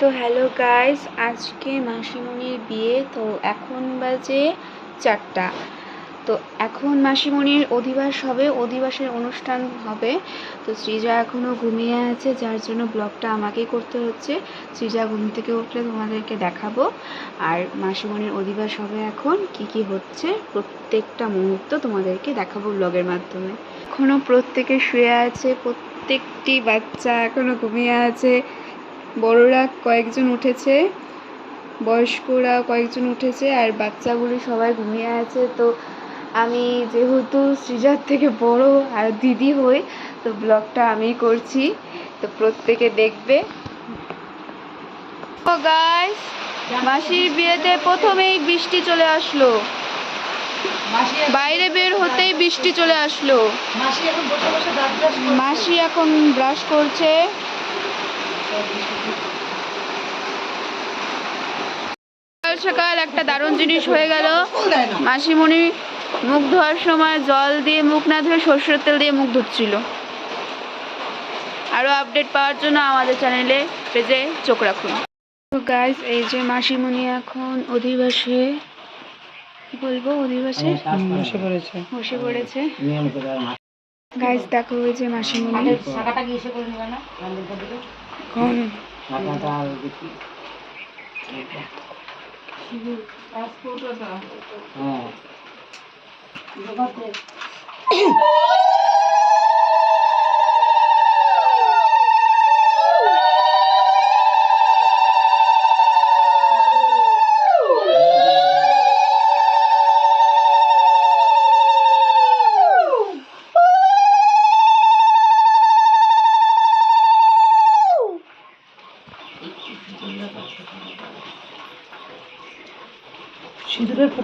তো hello guys, আজকে মাসিমণির বিয়ে, তো এখন বাজে চারটা। তো এখন মাসিমণির অধিবাস হবে, অধিবাসের অনুষ্ঠান হবে। তো সৃজা এখনও ঘুমিয়ে আছে, যার জন্য ব্লগটা আমাকেই করতে হচ্ছে। সৃজা ঘুম থেকে উঠলে তোমাদেরকে দেখাবো। আর মাসিমণির অধিবাস হবে এখন, কি কি হচ্ছে, প্রত্যেকটা মুহূর্ত তোমাদেরকে দেখাবো ব্লগের মাধ্যমে। এখনও প্রত্যেকে শুয়ে আছে, প্রত্যেকটি বাচ্চা এখনও ঘুমিয়ে আছে। বড়রা কয়েকজন উঠেছে বয়স্করা কয়েকজন উঠেছে আর বাচ্চাগুলি সবাই ঘুমিয়ে আছে। তো আমি যেহেতু সৃজার থেকে বড় আর দিদি হই তো ব্লগটা আমিই করছি। তো প্রত্যেকে দেখবে। গাইস মাসির বিয়েতে প্রথমেই বৃষ্টি চলে আসলো। বাইরে বের হতেই বৃষ্টি চলে আসলো। মাসি এখন ব্রাশ করছে সকাল সকাল একটা দারুণ জিনিস হয়ে গেল। মাসিমণি মুখ ধোয়ার সময় জল দিয়ে মুখ না ধুয়ে সর্ষের তেল দিয়ে মুখ ধুচ্ছিল। আরও আপডেট পাওয়ার জন্য আমাদের চ্যানেলে পেজে চোখ রাখুন। তো গাইজ এই যে মাসিমণি এখন অধিবাসে বলব অধিবাসে? বসে পড়েছে। বসে পড়েছে। গাইজ দেখো ওই যে মাসিমণি। 지금 아스포터다. 어. 이거 봤대.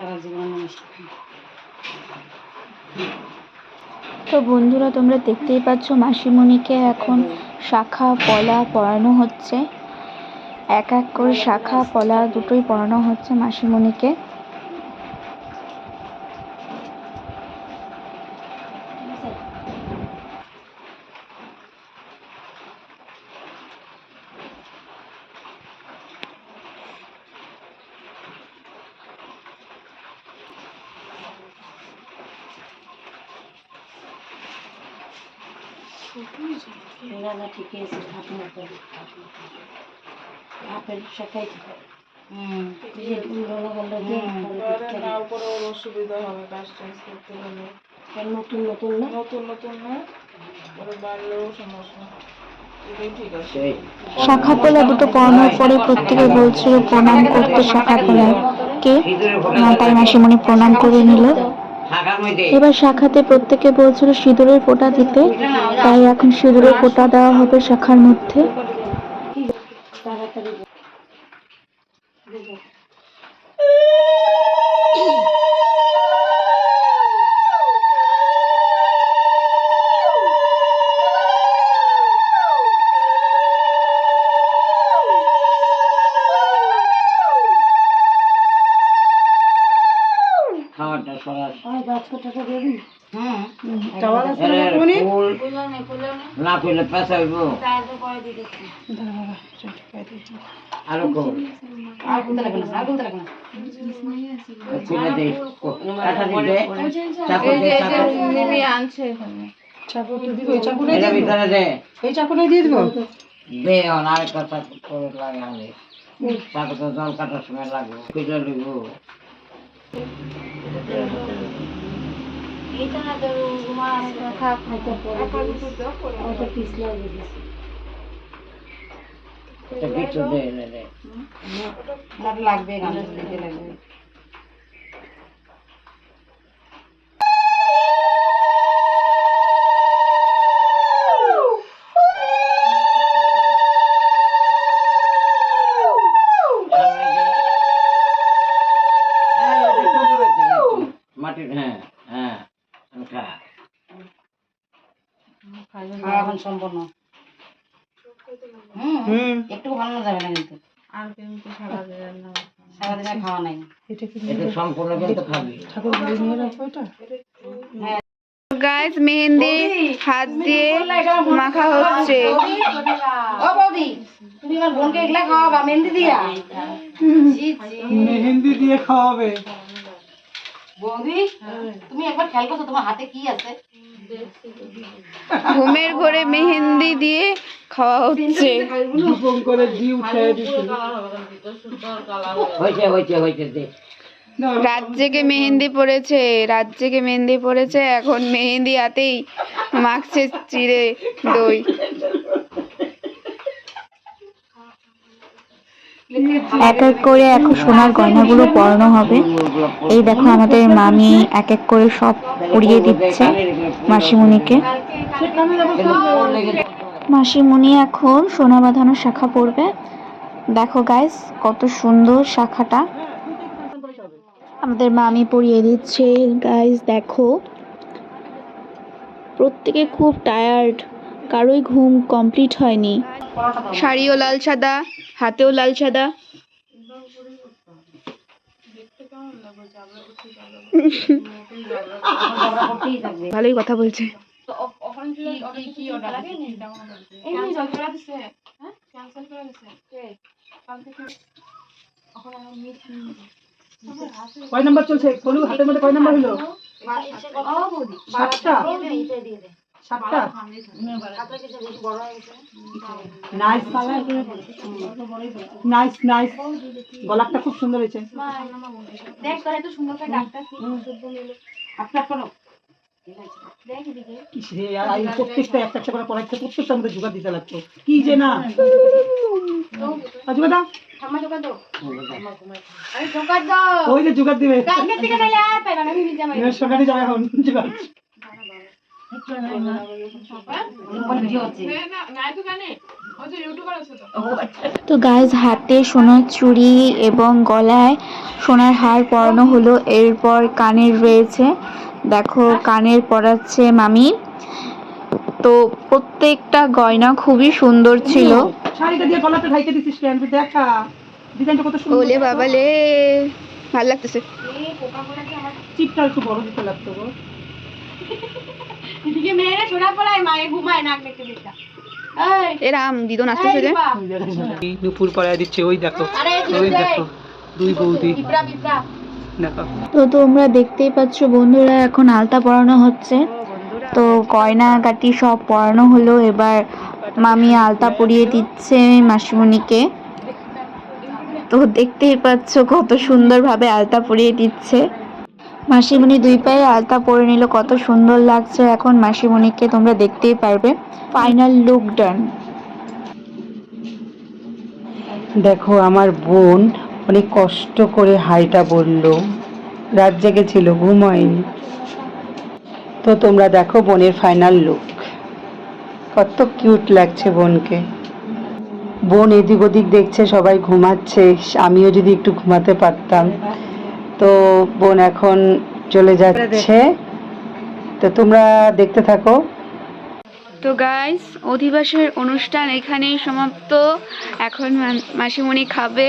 ওটা জীবন তো বন্ধুরা, তোমরা দেখতেই পাচ্ছ মাসিমণিকে এখন শাখা পলা পড়ানো হচ্ছে। এক এক করে শাখা পলা দুটোই পড়ানো হচ্ছে মাসিমণিকে। না না ঠিকই আছে অসুবিধা হবে কাজ টাজ করতে হলে নতুন নতুন না? নতুন নতুন না পরে বাড়লেও সমস্যা। এটাই ঠিক আছে। সেই। শাখা পলা দুটো পরানোর পরে প্রত্যেকে বলছিল প্রণাম করতে শাখা পলাকে আহ, তাই মাসিমণি প্রণাম করে নিল। এবার শাখাতে প্রত্যেকে বলছিল সিঁদুরের ফোঁটা দিতে। তাই এখন সিঁদুরের ফোঁটা দেওয়া হবে শাখার মধ্যে। না করলে পেঁচা হইব আরও কর। খুলে দে চাকু চাকু দিব এটা ভিতরে দে। এই চাকুটাই দিয়ে দিব। দে অন আরেকটা চাকু করে লাগে আনে চাকু তো জল কাটার সময় লাগবে। লাগবে লাগবে মাটির হ্যাঁ হ্যাঁ খা খাওয়া এখন সম্পূর্ণ। হুম একটু ভালো যাবে না কিন্তু। আর কিন্তু সারাদিন রান্না সারাদিনে খাওয়া নাই। এটা সম্পূর্ণ কিন্তু খাবি। গাইস মেহেন্দি হাত দিয়ে মাখা হচ্ছে। ও বৌদি তুমি আমার বোনকে এগুলা খাওয়াবা মেহেন্দি দিয়া? মেহেন্দি দিয়ে খাওয়াবে। বৌদি তুমি একবার খেয়াল করছ তোমার হাতে কি আছে? ঘুমের ঘরে মেহেন্দি দিয়ে খাওয়া হচ্ছে। রাত জেগে মেহেন্দি পড়েছে রাত জেগে মেহেন্দি পড়েছে এখন মেহেন্দি হাতেই মাখছে চিড়ে দই। এক এক করে এখন সোনার গয়নাগুলো পরানো হবে। এই দেখো আমাদের মামি এক এক করে সব পরিয়ে দিচ্ছে মাসিমণিকে। মাসিমণি এখন সোনা বাঁধানো শাখা পরবে। দেখো গাইস কত সুন্দর শাখাটা। আমাদের মামি পরিয়ে দিচ্ছে। গাইস দেখো। প্রত্যেকে খুব টায়ার্ড কারোই ঘুম কমপ্লিট হয়নি। শাড়িও লাল সাদা। হাতেও লাল সাদা। ভালোই কথা বলছে। কয় নাম্বার চলছে? কলু হাতের মধ্যে কয় নাম্বার হলো? সাতটা? সাতটা নাইস নাইস নাইস গলাটা খুব সুন্দর হয়েছে। প্রত্যেকটা একটা একটা করে পড়াচ্ছে প্রত্যেকটা আমাদের জোগাড় দিতে লাগতো কি যে না? ওই যে জোগাড় দিবে। এবার যাবে এখন জোগাড় তো জানে ও তো ইউটিউবার আছে তো তো গাইজ হাতে সোনার চুড়ি এবং গলায় সোনার হার পরানো হলো এরপর কানের রয়েছে। দেখো কানের পরাচ্ছে মামি। তো প্রত্যেকটা গয়না খুবই সুন্দর ছিল। শাড়িটা দিয়ে গলাটা ঢাইকে দিছিস কেন? তুই দেখা। ডিজাইনটা কত সুন্দর ওলে বাবা লে ভালো লাগতেছে চিপটা একটু বড় দিতে। লাগতো গো এরাম দিদন আসতেছে যে নুপুর পরায় দিচ্ছে ওই দেখো ওই দেখো দুই বৌদি। তো তোমরা দেখতেই পাচ্ছ বন্ধুরা এখন আলতা পরানো হচ্ছে। তো সব পরানো হলো এবার মামি আলতা পরিয়ে দিচ্ছে মাসিমণিকে। তো দেখতেই পাচ্ছ কত সুন্দরভাবে আলতা পরিয়ে দিচ্ছে। মাসিমণি দুই পায়ে আলতা পরে নিল, কত সুন্দর লাগছে এখন মাসিমণিকে তোমরা দেখতেই পারবে। ফাইনাল লুক ডান দেখো, আমার বোন অনেক কষ্ট করে হাইটা বলল। রাত জেগেছিল ঘুম হয়নি তো তোমরা দেখো বোনের ফাইনাল লুক কত কিউট লাগছে বোনকে। বোন এদিক ওদিক দেখছে, সবাই ঘুমাচ্ছে। আমিও যদি একটু ঘুমাতে পারতাম। তো বোন এখন চলে যাচ্ছে। তো তোমরা দেখতে থাকো। তো গাইস অধিবাসের অনুষ্ঠান এখানেই সমাপ্ত। এখন মাসিমণি খাবে।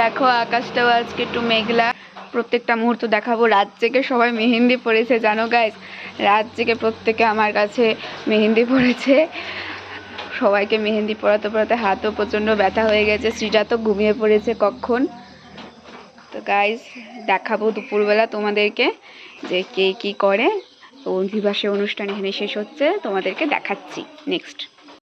দেখো আকাশটাও আজকে একটু মেঘলা। প্রত্যেকটা মুহূর্ত দেখাবো। রাত জেগে সবাই মেহেন্দি পড়েছে জানো গাইস রাত জেগে প্রত্যেকে আমার কাছে মেহেন্দি পড়েছে সবাইকে মেহেন্দি পড়াতে পড়াতে হাতও প্রচণ্ড ব্যথা হয়ে গেছে। শ্রীজা তো ঘুমিয়ে পড়েছে কখন? তো গাইস দেখাবো দুপুরবেলা তোমাদেরকে যে কে কী করে। তো অভিবাসে অনুষ্ঠান এখানে শেষ হচ্ছে, তোমাদেরকে দেখাচ্ছি। নেক্সট